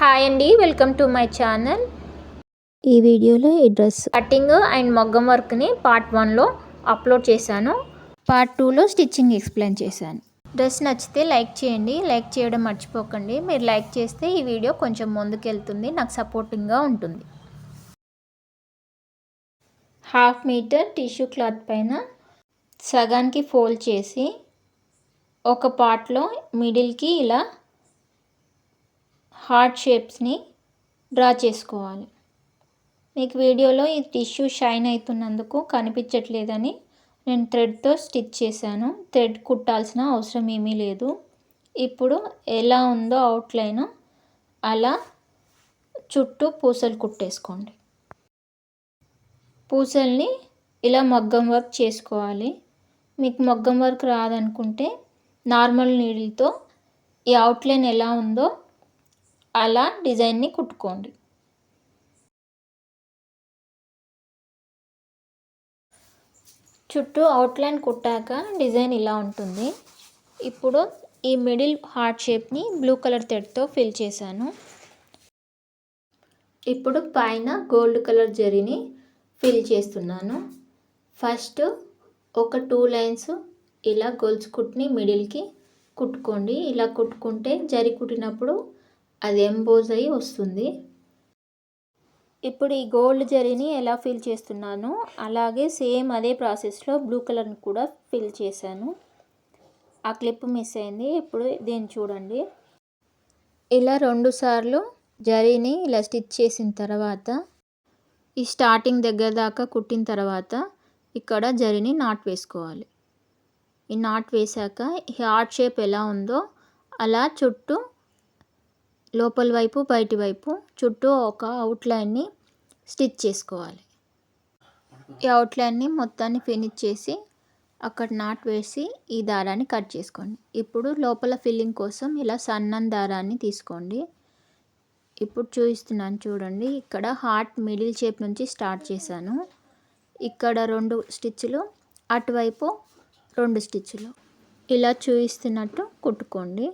Hi అండి welcome to my channel. ఈ వీడియోలో ఈ డ్రెస్ కటింగ్ అండ్ మొగ్గం వర్క్ని పార్ట్ వన్లో అప్లోడ్ చేశాను. పార్ట్ టూలో స్టిచ్చింగ్ ఎక్స్ప్లెయిన్ చేశాను. డ్రెస్ నచ్చితే లైక్ చేయండి లైక్ చేయడం మర్చిపోకండి. మీరు లైక్ చేస్తే ఈ వీడియో కొంచెం ముందుకెళ్తుంది నాకు సపోర్టింగ్గా ఉంటుంది. హాఫ్ మీటర్ టిష్యూ క్లాత్ పైన సగానికి ఫోల్డ్ చేసి ఒక పార్ట్లో మిడిల్కి ఇలా హార్ట్ షేప్స్ని డ్రా చేసుకోవాలి. మీకు వీడియోలో ఈ టిష్యూ షైన్ అవుతున్నందుకు కనిపించట్లేదని నేను థ్రెడ్తో స్టిచ్ చేశాను. థ్రెడ్ కుట్టాల్సిన అవసరం ఏమీ లేదు. ఇప్పుడు ఎలా ఉందో అవుట్లైన్ అలా చుట్టూ పూసలు కుట్టేసుకోండి. పూసల్ని ఇలా మగ్గం వర్క్ చేసుకోవాలి. మీకు మగ్గం వర్క్ రాదనుకుంటే నార్మల్ నీడిల్తో ఈ అవుట్లైన్ ఎలా ఉందో అలా డిజైన్ని కుట్టుకోండి. చుట్టూ అవుట్లైన్ కుట్టాక డిజైన్ ఇలా ఉంటుంది. ఇప్పుడు ఈ మిడిల్ హార్ట్ షేప్ని బ్లూ కలర్ థ్రెడ్తో ఫిల్ చేశాను. ఇప్పుడు పైన గోల్డ్ కలర్ జరీని ఫిల్ చేస్తున్నాను. ఫస్ట్ ఒక టూ లైన్స్ ఇలా గొలుసు కుట్ని మిడిల్కి కుట్టుకోండి. ఇలా కుట్టుకుంటే జరి కుట్టినప్పుడు అది ఎంబోజ్ అయ్యి వస్తుంది. ఇప్పుడు ఈ గోల్డ్ జరీని ఎలా ఫిల్ చేస్తున్నానో అలాగే సేమ్ అదే ప్రాసెస్లో బ్లూ కలర్ని కూడా ఫిల్ చేశాను. ఆ క్లిప్ మిస్ అయింది. ఇప్పుడు దీన్ని చూడండి. ఇలా రెండు సార్లు జరీని ఇలా స్టిచ్ చేసిన తర్వాత ఈ స్టార్టింగ్ దగ్గర దాకా కుట్టిన తర్వాత ఇక్కడ జరీని నాట్ వేసుకోవాలి. ఈ నాట్ వేసాక హార్ట్ షేప్ ఎలా ఉందో అలా చుట్టూ లోపల వైపు బయటి వైపు చుట్టూ ఒక అవుట్లైన్ని స్టిచ్ చేసుకోవాలి. ఈ అవుట్లైన్ని మొత్తాన్ని ఫినిష్ చేసి అక్కడ నాట్ వేసి ఈ దారాన్ని కట్ చేసుకోండి. ఇప్పుడు లోపల ఫిల్లింగ్ కోసం ఇలా సన్నం దారాన్ని తీసుకోండి. ఇప్పుడు చూపిస్తున్నాను చూడండి. ఇక్కడ హార్ట్ మిడిల్ షేప్ నుంచి స్టార్ట్ చేశాను. ఇక్కడ రెండు స్టిచ్లు అటువైపు రెండు స్టిచ్లు ఇలా చూపిస్తున్నట్టు కుట్టుకోండి.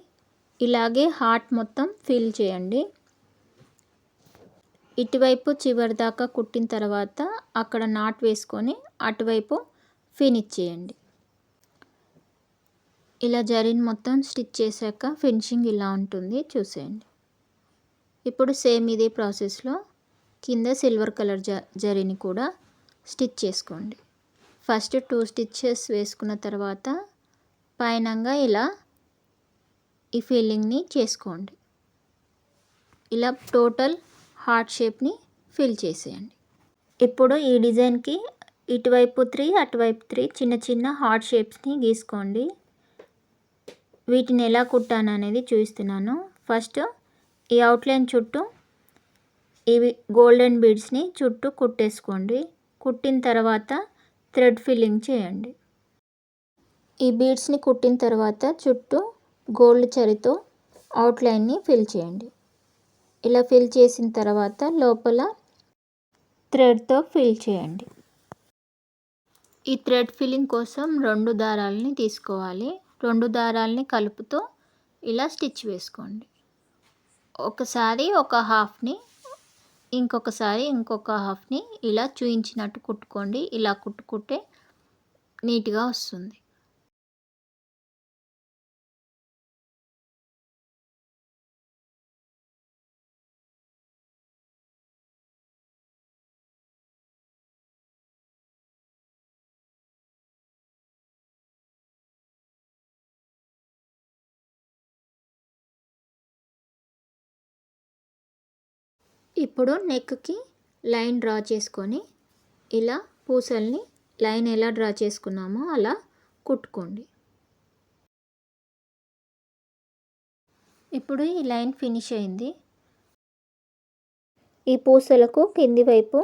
ఇలాగే హార్ట్ మొత్తం ఫిల్ చేయండి. ఇటువైపు చివరి దాకా కుట్టిన తర్వాత అక్కడ నాట్ వేసుకొని అటువైపు ఫినిష్ చేయండి. ఇలా జరిన్ మొత్తం స్టిచ్ చేశాక ఫినిషింగ్ ఇలా ఉంటుంది చూసేయండి. ఇప్పుడు సేమ్ ఇదే ప్రాసెస్లో కింద సిల్వర్ కలర్ జ జరిని కూడా స్టిచ్ చేసుకోండి. ఫస్ట్ టూ స్టిచ్చెస్ వేసుకున్న తర్వాత పైనంగా ఇలా ఈ ఫీలింగ్ని చేసుకోండి. ఇలా టోటల్ హార్ట్ షేప్ని ఫిల్ చేసేయండి. ఇప్పుడు ఈ డిజైన్కి ఇటువైపు త్రీ అటువైపు త్రీ చిన్న చిన్న హార్ట్ షేప్స్ని గీసుకోండి. వీటిని ఎలా కుట్టాను అనేది చూపిస్తున్నాను. ఫస్ట్ ఈ అవుట్లైన్ చుట్టూ ఇవి గోల్డెన్ బీడ్స్ని చుట్టూ కుట్టేసుకోండి. కుట్టిన తర్వాత థ్రెడ్ ఫిల్లింగ్ చేయండి. ఈ బీడ్స్ని కుట్టిన తర్వాత చుట్టూ గోల్డ్ చరితో అవుట్లైన్ని ఫిల్ చేయండి. ఇలా ఫిల్ చేసిన తర్వాత లోపల థ్రెడ్తో ఫిల్ చేయండి. ఈ థ్రెడ్ ఫిల్లింగ్ కోసం రెండు దారాలని తీసుకోవాలి. రెండు దారాలని కలుపుతో ఇలా స్టిచ్ వేసుకోండి. ఒకసారి ఒక హాఫ్ని ఇంకొకసారి ఇంకొక హాఫ్ని ఇలా చూయించినట్టు కుట్టుకోండి. ఇలా కుట్టుకుంటే నీట్గా వస్తుంది. ఇప్పుడు నెక్కి లైన్ డ్రా చేసుకొని ఇలా పూసల్ని లైన్ ఎలా డ్రా చేసుకున్నామో అలా కుట్టుకోండి. ఇప్పుడు ఈ లైన్ ఫినిష్ అయింది. ఈ పూసలకు కింది వైపు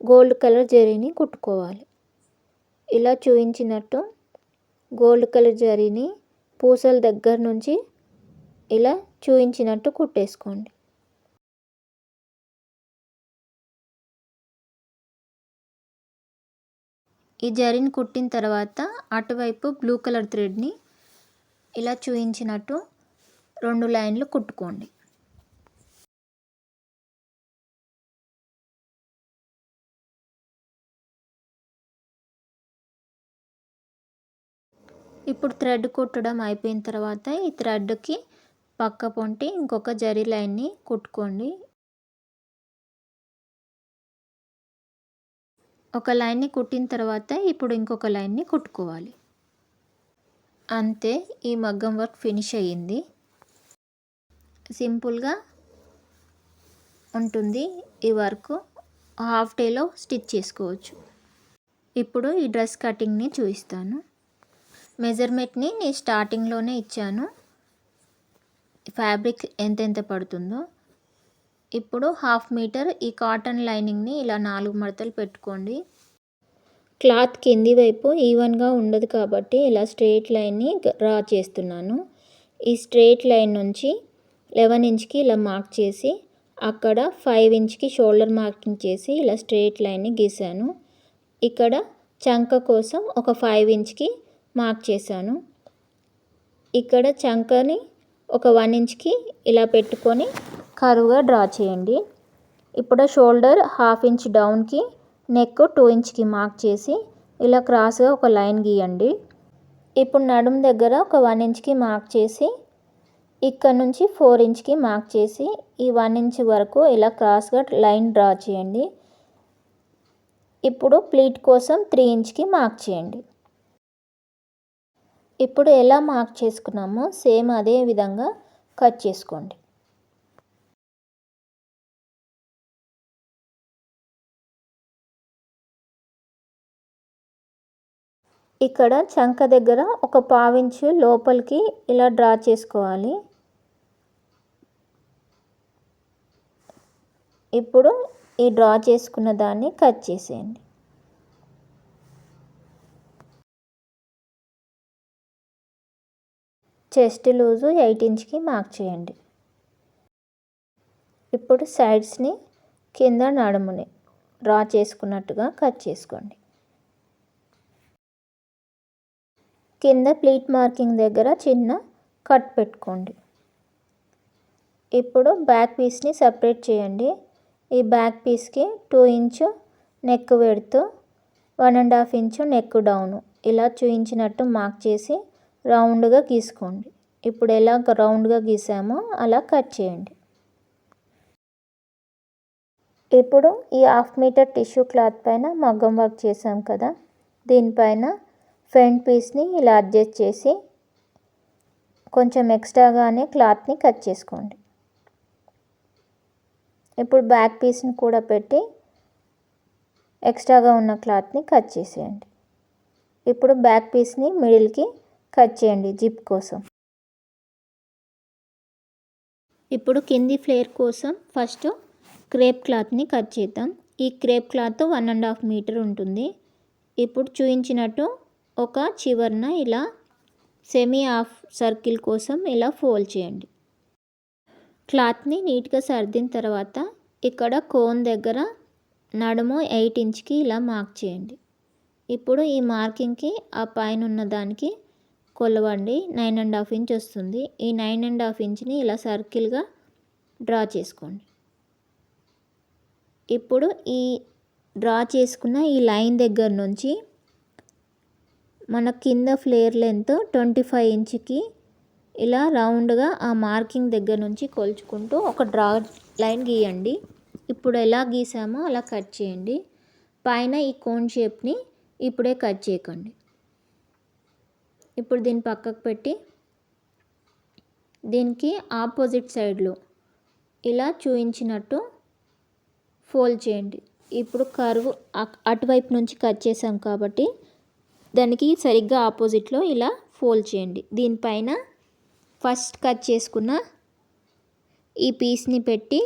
గోల్డ్ కలర్ జరీని కుట్టుకోవాలి. ఇలా చూపించినట్టు గోల్డ్ కలర్ జరీని పూసల దగ్గర నుంచి ఇలా చూపించినట్టు కుట్టేసుకోండి. ఈ జరీని కుట్టిన తర్వాత అటువైపు బ్లూ కలర్ థ్రెడ్ని ఇలా చూయించినట్టు రెండు లైన్లు కుట్టుకోండి. ఇప్పుడు థ్రెడ్ కుట్టడం అయిపోయిన తర్వాత ఈ థ్రెడ్కి పక్క పొంటి ఇంకొక జరీ లైన్ని కుట్టుకోండి. ఒక లైన్ని కుట్టిన తర్వాత ఇప్పుడు ఇంకొక లైన్ని కుట్టుకోవాలి. అంతే ఈ మగ్గం వర్క్ ఫినిష్ అయ్యింది. సింపుల్గా ఉంటుంది ఈ వర్క్. హాఫ్ డేలో స్టిచ్ చేసుకోవచ్చు. ఇప్పుడు ఈ డ్రెస్ కటింగ్ని చూపిస్తాను. మెజర్మెంట్ని నేను స్టార్టింగ్లోనే ఇచ్చాను. ఫ్యాబ్రిక్ ఎంతెంత పడుతుందో ఇప్పుడు హాఫ్ మీటర్ ఈ కాటన్ లైనింగ్ని ఇలా నాలుగు మడతలు పెట్టుకోండి. క్లాత్ కింది వైపు ఈవెన్గా ఉండదు కాబట్టి ఇలా స్ట్రేట్ లైన్ని డ్రా చేస్తున్నాను. ఈ స్ట్రేట్ లైన్ నుంచి లెవెన్ ఇంచ్కి ఇలా మార్క్ చేసి అక్కడ ఫైవ్ ఇంచ్కి షోల్డర్ మార్కింగ్ చేసి ఇలా స్ట్రేట్ లైన్ని గీసాను. ఇక్కడ చంక కోసం ఒక ఫైవ్ ఇంచ్కి మార్క్ చేశాను. ఇక్కడ చంకని ఒక వన్ ఇంచ్కి ఇలా పెట్టుకొని కరువుగా డ్రా చేయండి. ఇప్పుడు షోల్డర్ హాఫ్ ఇంచ్ డౌన్కి నెక్ టూ ఇంచ్కి మార్క్ చేసి ఇలా క్రాస్గా ఒక లైన్ గీయండి. ఇప్పుడు నడుము దగ్గర ఒక వన్ ఇంచ్కి మార్క్ చేసి ఇక్కడ నుంచి ఫోర్ ఇంచ్కి మార్క్ చేసి ఈ వన్ ఇంచ్ వరకు ఇలా క్రాస్గా లైన్ డ్రా చేయండి. ఇప్పుడు ప్లీట్ కోసం త్రీ ఇంచ్కి మార్క్ చేయండి. ఇప్పుడు ఎలా మార్క్ చేసుకున్నామో సేమ్ అదే విధంగా కట్ చేసుకోండి. ఇక్కడ చంక దగ్గర ఒక పావించు లోపలికి ఇలా డ్రా చేసుకోవాలి. ఇప్పుడు ఈ డ్రా చేసుకున్న దాన్ని కట్ చేసేయండి. చెస్ట్ లూజు ఎయిట్ ఇంచ్కి మార్క్ చేయండి. ఇప్పుడు సైడ్స్ని కింద నడుముని డ్రా చేసుకున్నట్టుగా కట్ చేసుకోండి. కింద ప్లీట్ మార్కింగ్ దగ్గర చిన్న కట్ పెట్టుకోండి. ఇప్పుడు బ్యాక్ పీస్ని సపరేట్ చేయండి. ఈ బ్యాక్ పీస్కి టూ ఇంచు నెక్ పెడుతూ one and half inch neck down. ఇలా చూయించినట్టు మార్క్ చేసి రౌండ్గా గీసుకోండి. ఇప్పుడు ఎలా రౌండ్గా గీసామో అలా కట్ చేయండి. ఇప్పుడు ఈ హాఫ్ మీటర్ టిష్యూ క్లాత్ పైన మగ్గం వర్క్ చేసాం కదా. దీనిపైన ఫ్రంట్ పీస్ని ఇలా అడ్జస్ట్ చేసి కొంచెం ఎక్స్ట్రాగానే క్లాత్ని కట్ చేసుకోండి. ఇప్పుడు బ్యాక్ పీస్ని కూడా పెట్టి ఎక్స్ట్రాగా ఉన్న క్లాత్ని కట్ చేసేయండి. ఇప్పుడు బ్యాక్ పీస్ని మిడిల్కి కట్ చేయండి జిప్ కోసం. ఇప్పుడు కింది ఫ్లేర్ కోసం ఫస్ట్ క్రేప్ క్లాత్ని కట్ చేద్దాం. ఈ crepe cloth one and half metre ఉంటుంది. ఇప్పుడు చూయించినట్టు ఒక చివరన ఇలా సెమీ హాఫ్ సర్కిల్ కోసం ఇలా ఫోల్డ్ చేయండి. క్లాత్ని నీట్గా సర్దిన తర్వాత ఇక్కడ కోన్ దగ్గర నడుము ఎయిట్ ఇంచ్కి ఇలా మార్క్ చేయండి. ఇప్పుడు ఈ మార్కింగ్కి ఆ పైన ఉన్న దానికి కొలవండి. నైన్ అండ్ హాఫ్ ఇంచ్ వస్తుంది. ఈ నైన్ అండ్ హాఫ్ ఇంచ్ని ఇలా సర్కిల్గా డ్రా చేసుకోండి. ఇప్పుడు ఈ డ్రా చేసుకున్న ఈ లైన్ దగ్గర నుంచి మన కింద ఫ్లేర్ లెంత్ ట్వంటీ ఫైవ్ ఇంచ్కి ఇలా రౌండ్గా ఆ మార్కింగ్ దగ్గర నుంచి కొలుచుకుంటూ ఒక డ్రా లైన్ గీయండి. ఇప్పుడు ఎలా గీసామో అలా కట్ చేయండి. పైన ఈ కోన్ షేప్ని ఇప్పుడే కట్ చేయకండి. ఇప్పుడు దీన్ని పక్కకు పెట్టి దీనికి ఆపోజిట్ సైడ్లో ఇలా చూయించినట్టు ఫోల్డ్ చేయండి. ఇప్పుడు కరువు అటువైపు నుంచి కట్ చేసాం కాబట్టి దానికి సరిగ్గా ఆపోజిట్లో ఇలా ఫోల్డ్ చేయండి. దీనిపైన ఫస్ట్ కట్ చేసుకున్న ఈ పీస్ని పెట్టి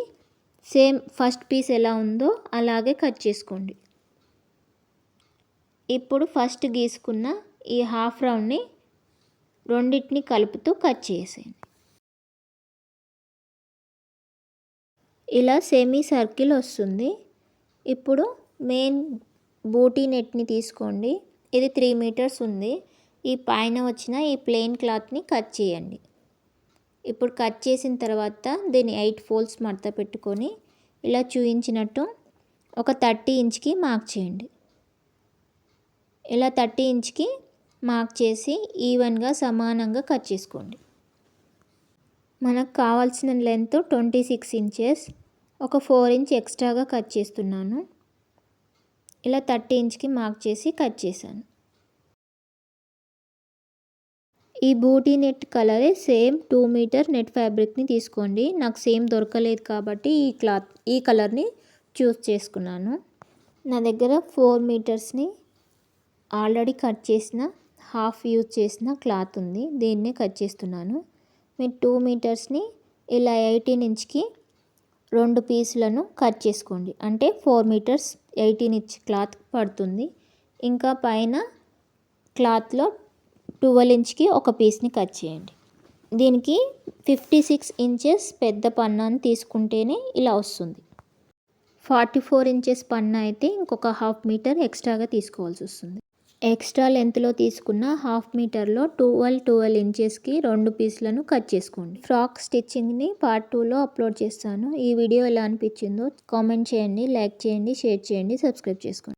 సేమ్ ఫస్ట్ పీస్ ఎలా ఉందో అలాగే కట్ చేసుకోండి. ఇప్పుడు ఫస్ట్ గీసుకున్న ఈ హాఫ్ రౌండ్ని రెండింటిని కలుపుతూ కట్ చేసేయండి. ఇలా సెమీ సర్కిల్ వస్తుంది. ఇప్పుడు మెయిన్ బూటీ నెట్ని తీసుకోండి. ఇది త్రీ మీటర్స్ ఉంది. ఈ పైన వచ్చిన ఈ ప్లెయిన్ క్లాత్ని కట్ చేయండి. ఇప్పుడు కట్ చేసిన తర్వాత దీన్ని ఎయిట్ ఫోల్డ్స్ మడత పెట్టుకొని ఇలా చూయించినట్టు ఒక థర్టీ ఇంచ్కి మార్క్ చేయండి. ఇలా థర్టీ ఇంచ్కి మార్క్ చేసి ఈవెన్గా సమానంగా కట్ చేసుకోండి. మనకు కావాల్సిన లెంత్ ట్వంటీ సిక్స్ ఇంచెస్. ఒక ఫోర్ ఇంచ్ ఎక్స్ట్రాగా కట్ చేస్తున్నాను. ఇలా థర్టీ ఇంచ్కి మార్క్ చేసి కట్ చేశాను. ఈ బూటీ నెట్ కలరే సేమ్ టూ మీటర్ నెట్ ఫ్యాబ్రిక్ని తీసుకోండి. నాకు సేమ్ దొరకలేదు కాబట్టి ఈ క్లాత్ ఈ కలర్ని చూస్ చేసుకున్నాను. నా దగ్గర ఫోర్ మీటర్స్ని ఆల్రెడీ కట్ చేసిన హాఫ్ యూజ్ చేసిన క్లాత్ ఉంది. దీన్నే కట్ చేస్తున్నాను. మీరు టూ మీటర్స్ని ఇలా ఎయిటీన్ ఇంచ్కి రెండు పీసులను కట్ చేసుకోండి. అంటే four metres eighteen inch cloth పడుతుంది. ఇంకా పైన క్లాత్లో ట్వెల్వ్ ఇంచ్కి ఒక పీస్ని కట్ చేయండి. దీనికి ఫిఫ్టీ సిక్స్ ఇంచెస్ పెద్ద పన్నాను తీసుకుంటేనే ఇలా వస్తుంది. ఫార్టీ ఫోర్ ఇంచెస్ పన్నా అయితే ఇంకొక హాఫ్ మీటర్ ఎక్స్ట్రాగా తీసుకోవాల్సి వస్తుంది. ఎక్స్ట్రా లెంత్లో తీసుకున్న హాఫ్ మీటర్లో ట్వెల్వ్ ట్వెల్వ్ ఇంచెస్కి రెండు పీసులను కట్ చేసుకోండి. ఫ్రాక్ స్టిచ్చింగ్ని పార్ట్ టూలో అప్లోడ్ చేస్తాను. ఈ వీడియో ఎలా అనిపించిందో కామెంట్ చేయండి లైక్ చేయండి షేర్ చేయండి సబ్స్క్రైబ్ చేసుకోండి.